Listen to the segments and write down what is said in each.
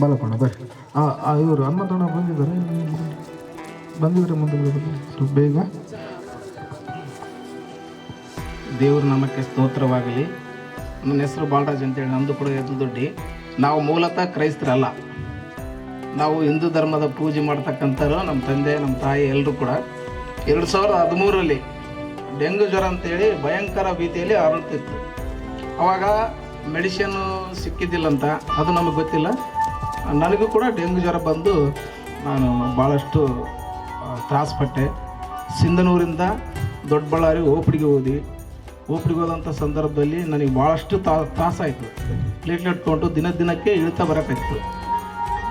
ಬಾಲಪಣ ಬರ್ರಿ. ಇವರು ಹನುಮಂತಣ್ಣ ಬಂದಿದ್ದಾರೆ. ಬಂದಿದ್ರೆ ಮುಂದೆ. ಸ್ವಲ್ಪ ಬೇಗ. ದೇವ್ರ ನಾಮಕ್ಕೆ ಸ್ತೋತ್ರವಾಗಲಿ. ನನ್ನ ಹೆಸರು ಬಾಲರಾಜ್ ಅಂತೇಳಿ ನಮ್ಮದು ಕೂಡ ಎದ್ದು ದೊಡ್ಡಿ. ನಾವು ಮೂಲತಃ ಕ್ರೈಸ್ತರಲ್ಲ. ನಾವು ಹಿಂದೂ ಧರ್ಮದ ಪೂಜೆ ಮಾಡ್ತಕ್ಕಂಥವ್ರು, ನಮ್ಮ ತಂದೆ, ನಮ್ಮ ತಾಯಿ ಎಲ್ಲರೂ ಕೂಡ. ಎರಡು ಸಾವಿರದ ಹದಿಮೂರರಲ್ಲಿ ಡೆಂಗು ಜ್ವರ ಅಂತೇಳಿ ಭಯಂಕರ ಭೀತಿಯಲ್ಲಿ ಹರಡ್ತಿತ್ತು ಅವಾಗ ಮೆಡಿಶನು ಸಿಕ್ಕಿದ್ದಿಲ್ಲ ಅಂತ. ಅದು ನಮಗೆ ಗೊತ್ತಿಲ್ಲ. ನನಗೂ ಕೂಡ ಡೆಂಗ್ಯೂ ಜ್ವರ ಬಂದು ನಾನು ಭಾಳಷ್ಟು ತ್ರಾಸಪಟ್ಟೆ ಸಿಂಧನೂರಿಂದ ದೊಡ್ಡಬಳ್ಳಾರಿ ಓಪಡಿಗೆ ಹೋದ್ವಿ. ಓಪಡಿಗೆ ಹೋದಂಥ ಸಂದರ್ಭದಲ್ಲಿ ನನಗೆ ಭಾಳಷ್ಟು ತಾ, ತ್ರಾಸಾಯಿತು. ಪ್ಲೇಟ್ಲೆಟ್ ತೊಗೊಂಡು ದಿನ ದಿನಕ್ಕೆ ಇಳ್ತಾ ಬರೋಕ್ಕಾಯ್ತು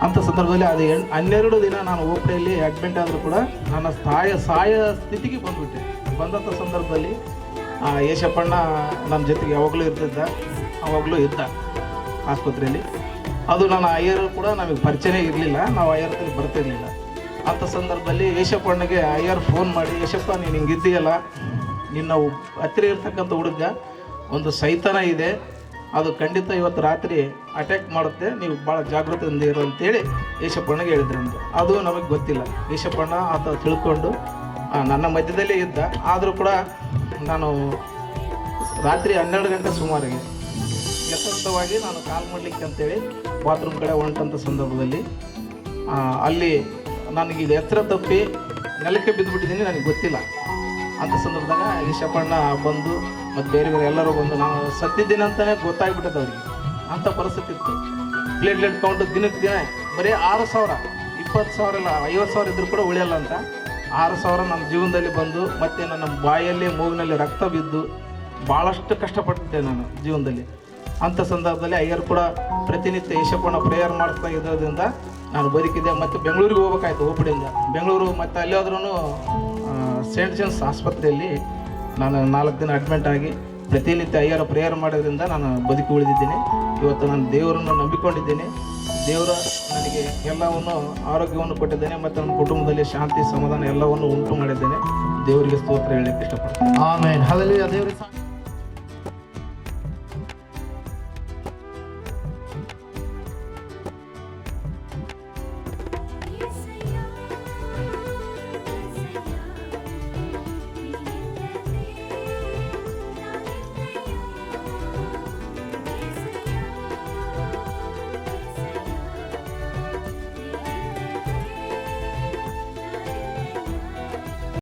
ಅಂಥ ಸಂದರ್ಭದಲ್ಲಿ ಅದು ಎಣ್ ಹನ್ನೆರಡು ದಿನ ನಾನು ಓಪಡಿಯಲ್ಲಿ ಅಡ್ಮಿಂಟ್ ಆದರೂ ಕೂಡ ನನ್ನ ಸಾಯ ಸಾಯ ಸ್ಥಿತಿಗೆ ಬಂದುಬಿಟ್ಟೆ. ಬಂದಂಥ ಸಂದರ್ಭದಲ್ಲಿ ಯೇಶಪ್ಪಣ್ಣ ನಮ್ಮ ಜೊತೆಗೆ ಯಾವಾಗಲೂ ಇರ್ತಿದ್ದ. ಅವಾಗಲೂ ಇದ್ದ ಆಸ್ಪತ್ರೆಯಲ್ಲಿ. ಅದು ನನ್ನ ಅಯ್ಯರು ಕೂಡ ನಮಗೆ ಪರಿಚಯ ಇರಲಿಲ್ಲ. ನಾವು ಅಯ್ಯರ ಬರ್ತಿರಲಿಲ್ಲ. ಅಂಥ ಸಂದರ್ಭದಲ್ಲಿ ಯೇಶಪ್ಪಣ್ಣಗೆ ಅಯ್ಯರ್ ಫೋನ್ ಮಾಡಿ ಯೇಶಪ್ಪ ನೀನು ಹಿಂಗಿದ್ದೀಯಲ್ಲ? ನಿನ್ನ ಹತ್ತಿರ ಇರ್ತಕ್ಕಂಥ ಹುಡುಗ ಒಂದು ಸೈತಾನ ಇದೆ. ಅದು ಖಂಡಿತ ಇವತ್ತು ರಾತ್ರಿ ಅಟ್ಯಾಕ್ ಮಾಡುತ್ತೆ. ನೀವು ಭಾಳ ಜಾಗೃತಿಯಿಂದ ಇರು ಅಂತೇಳಿ ಯೇಶಪ್ಪಣ್ಣಗೆ ಹೇಳಿದ್ರಂತೆ ಅದು ನಮಗೆ ಗೊತ್ತಿಲ್ಲ. ಯೇಶಪ್ಪಣ್ಣ ಆತ ತಿಳ್ಕೊಂಡು ನನ್ನ ಮಧ್ಯದಲ್ಲೇ ಇದ್ದ. ಆದರೂ ಕೂಡ ನಾನು ರಾತ್ರಿ ಹನ್ನೆರಡು ಗಂಟೆ ಸುಮಾರಿಗೆ ಯಥಾರ್ಥವಾಗಿ ನಾನು ಕಾಲ್ ಮಾಡಲಿಕ್ಕೆ ಅಂತೇಳಿ ಬಾತ್ರೂಮ್ ಕಡೆ ಹೊಂಟಂಥ ಸಂದರ್ಭದಲ್ಲಿ. ಅಲ್ಲಿ ನನಗೆ ಇದು ಎತ್ತರ ತಪ್ಪಿ ನೆಲಕ್ಕೆ ಬಿದ್ದುಬಿಟ್ಟಿದ್ದೀನಿ, ನನಗೆ ಗೊತ್ತಿಲ್ಲ. ಅಂಥ ಸಂದರ್ಭದಾಗ ಈಶಪ್ಪಣ್ಣ ಬಂದು ಮತ್ತು ಬೇರೆ ಬೇರೆ ಎಲ್ಲರೂ ಬಂದು ನಾನು ಸತ್ತಿದ್ದೀನಿ ಅಂತಲೇ ಗೊತ್ತಾಗ್ಬಿಟ್ಟದ ಅವ್ರಿಗೆ. ಅಂಥ ಪರಿಸ್ಥಿತಿ ಇತ್ತು. ಪ್ಲೇಟ್ಲೆಟ್ ಕೌಂಟ್ ದಿನಕ್ಕೆ ದಿನ ಬರೀ ಆರು ಸಾವಿರ, ಇಪ್ಪತ್ತು ಸಾವಿರ ಇಲ್ಲ, ಐವತ್ತು ಸಾವಿರ ಇದ್ರೂ ಕೂಡ ಉಳಿಯಲ್ಲ ಅಂತ. ಆರು ಸಾವಿರ ನನ್ನ ಜೀವನದಲ್ಲಿ ಬಂದು ಮತ್ತು ನನ್ನ ಬಾಯಲ್ಲಿ ಮೂಗಿನಲ್ಲಿ ರಕ್ತ ಬಿದ್ದು ಭಾಳಷ್ಟು ಕಷ್ಟಪಟ್ಟಿದ್ದೆ ನಾನು ಜೀವನದಲ್ಲಿ. ಅಂಥ ಸಂದರ್ಭದಲ್ಲಿ ಅಯ್ಯರು ಕೂಡ ಪ್ರತಿನಿತ್ಯ ಯಶಪ್ಪನ ಪ್ರೇಯರ್ ಮಾಡ್ತಾ ಇರೋದ್ರಿಂದ ನಾನು ಬದುಕಿದ್ದೆ. ಮತ್ತು ಬೆಂಗಳೂರಿಗೆ ಹೋಗ್ಬೇಕಾಯ್ತು ಓಪಡಿಯಿಂದ ಬೆಂಗಳೂರು ಮತ್ತು ಅಲ್ಲಾದ್ರೂ ಸೇಂಟ್ ಜೇಮ್ಸ್ ಆಸ್ಪತ್ರೆಯಲ್ಲಿ ನಾನು ನಾಲ್ಕು ದಿನ ಅಡ್ಮಿಂಟ್ ಆಗಿ ಪ್ರತಿನಿತ್ಯ ಅಯ್ಯರ ಪ್ರೇಯರ್ ಮಾಡೋದ್ರಿಂದ ನಾನು ಬದುಕಿ ಉಳಿದಿದ್ದೀನಿ. ಇವತ್ತು ನಾನು ದೇವರನ್ನು ನಂಬಿಕೊಂಡಿದ್ದೀನಿ. ದೇವರ ನನಗೆ ಎಲ್ಲವನ್ನು, ಆರೋಗ್ಯವನ್ನು ಕೊಟ್ಟಿದ್ದೇನೆ. ಮತ್ತು ನನ್ನ ಕುಟುಂಬದಲ್ಲಿ ಶಾಂತಿ, ಸಮಾಧಾನ ಎಲ್ಲವನ್ನು ಉಂಟು ಮಾಡಿದ್ದೇನೆ. ದೇವರಿಗೆ ಸ್ತೋತ್ರ ಹೇಳಲಿಕ್ಕೆ ಇಷ್ಟಪಡ್ತೀನಿ. ಆಮೇಲೆ ಅದೇ ದೇವ್ರಿಗೆ